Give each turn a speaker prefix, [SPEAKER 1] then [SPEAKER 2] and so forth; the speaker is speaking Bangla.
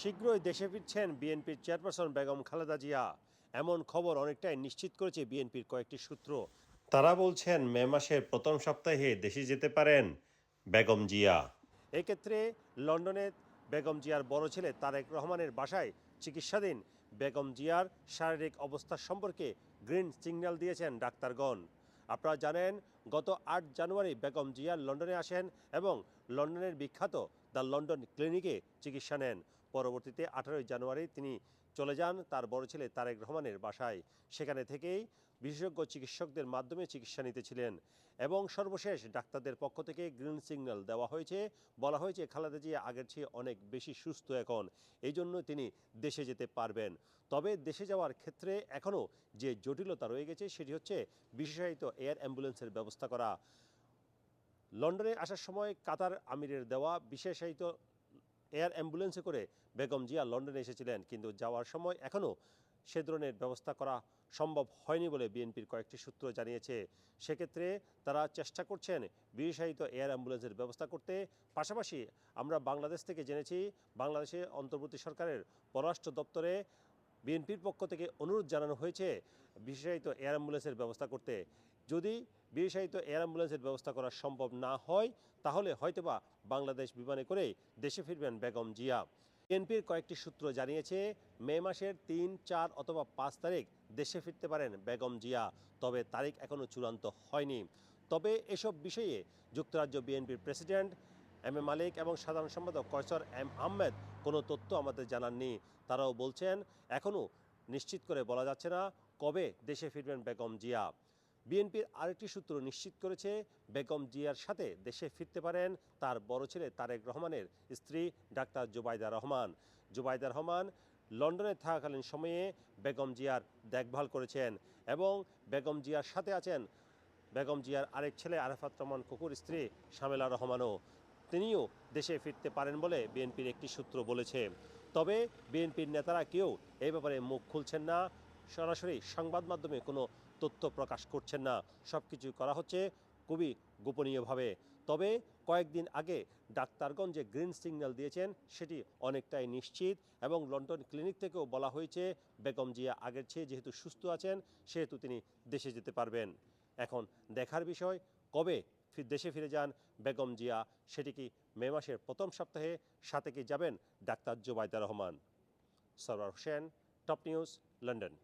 [SPEAKER 1] শীঘ্রই দেশে ফিরছেন বিএনপির চেয়ারপারসন বেগম খালেদা জিয়া। এমন খবর অনেকটাই নিশ্চিত করেছে বিএনপির কয়েকটি সূত্র। তারা বলছেন, মে মাসের প্রথম সপ্তাহে দেশে যেতে পারেন বেগম জিয়া। এক্ষেত্রে লন্ডনে বেগম জিয়ার বড় ছেলে তারেক রহমানের বাসায় চিকিৎসাধীন বেগম জিয়ার শারীরিক অবস্থা সম্পর্কে গ্রিন সিগন্যাল দিয়েছেন ডাক্তারগণ। আপনারা জানেন, গত আট জানুয়ারি বেগম জিয়া লন্ডনে আসেন এবং লন্ডনের বিখ্যাত দ্য লন্ডন ক্লিনিকে চিকিৎসা নেন। পরবর্তীতে আঠারোই জানুয়ারি তিনি চলে যান তার বড় ছেলে তারেক রহমানের বাসায়। সেখানে থেকেই বিশেষজ্ঞ চিকিৎসকদের মাধ্যমে চিকিৎসা নিতেছিলেন এবং সর্বশেষ ডাক্তারদের পক্ষ থেকে গ্রিন সিগন্যাল দেওয়া হয়েছে। বলা হয়েছে, খালেদা জিয়া আগের চেয়ে অনেক বেশি সুস্থ এখন, এই জন্য তিনি দেশে যেতে পারবেন। তবে দেশে যাওয়ার ক্ষেত্রে এখনও যে জটিলতা রয়ে গেছে সেটি হচ্ছে বিশেষায়িত এয়ার অ্যাম্বুলেন্সের ব্যবস্থা করা। লন্ডনে আসার সময় কাতার আমিরের দেওয়া বিশেষায়িত এয়ার অ্যাম্বুলেন্সে করে বেগম জিয়া লন্ডনে এসেছিলেন। কিন্তু যাওয়ার সময় এখনও সে ধরনের ব্যবস্থা করা সম্ভব হয়নি বলে বিএনপির কয়েকটি সূত্র জানিয়েছে। সেক্ষেত্রে তারা চেষ্টা করছেন বিশেষায়িত এয়ার অ্যাম্বুলেন্সের ব্যবস্থা করতে। পাশাপাশি আমরা বাংলাদেশ থেকে জেনেছি বাংলাদেশে অন্তর্বর্তী সরকারের পররাষ্ট্র দপ্তরে বিএনপির পক্ষ থেকে অনুরোধ জানানো হয়েছে বিশেষায়িত এয়ার অ্যাম্বুলেন্সের ব্যবস্থা করতে। যদি বিশেষায়িত এয়ার অ্যাম্বুলেন্সের ব্যবস্থা করা সম্ভব না হয়, তাহলে হয়তোবা বাংলাদেশ বিমানে করে দেশে ফিরবেন বেগম জিয়া। বিএনপির কয়েকটি সূত্র জানিয়েছে, মে মাসের তিন, চার অথবা পাঁচ তারিখ দেশে ফিরতে পারেন বেগম জিয়া, তবে তারিখ এখনও চূড়ান্ত হয়নি। তবে এসব বিষয়ে যুক্তরাজ্য বিএনপির প্রেসিডেন্ট এম এ মালিক এবং সাধারণ সম্পাদক কয়সর এম আহমেদ কোনো তথ্য আমাদের জানাননি। তারাও বলছেন এখনও নিশ্চিত করে বলা যাচ্ছে না কবে দেশে ফিরবেন বেগম জিয়া। বিএনপির আরেকটি সূত্র নিশ্চিত করেছে, বেগম জিয়ার সাথে দেশে ফিরতে পারেন তার বড় ছেলে তারেক রহমানের স্ত্রী ডাক্তার জুবাইদা রহমান। জুবাইদা রহমান লন্ডনে থাকাকালীন সময়ে বেগম জিয়ার দেখভাল করেছেন এবং বেগম জিয়ার সাথে আছেন বেগম জিয়ার আরেক ছেলে আরাফাত রহমান কুকুর স্ত্রী শামেলা রহমানও। তিনিও দেশে ফিরতে পারেন বলে বিএনপির একটি সূত্র বলেছে। তবে বিএনপির নেতারা কেউ এই ব্যাপারে মুখ খুলছেন না। সরাসরি সংবাদ মাধ্যমে কোনো তথ্য প্রকাশ করছেন না। সব কিছু করা হচ্ছে খুবই গোপনীয়ভাবে। তবে কয়েকদিন আগে ডাক্তারগঞ্জ যে গ্রিন সিগন্যাল দিয়েছেন, সেটি অনেকটাই নিশ্চিত এবং লন্ডন ক্লিনিক থেকেও বলা হয়েছে, বেগম জিয়া আগের চেয়ে যেহেতু সুস্থ আছেন, সেহেতু তিনি দেশে যেতে পারবেন। এখন দেখার বিষয়, কবে দেশে ফিরে যান বেগম জিয়া, সেটি কি মে মাসের প্রথম সপ্তাহে, সাথে কি যাবেন doctor Zobaida Rahman? Sarwar Hossain, top news, London.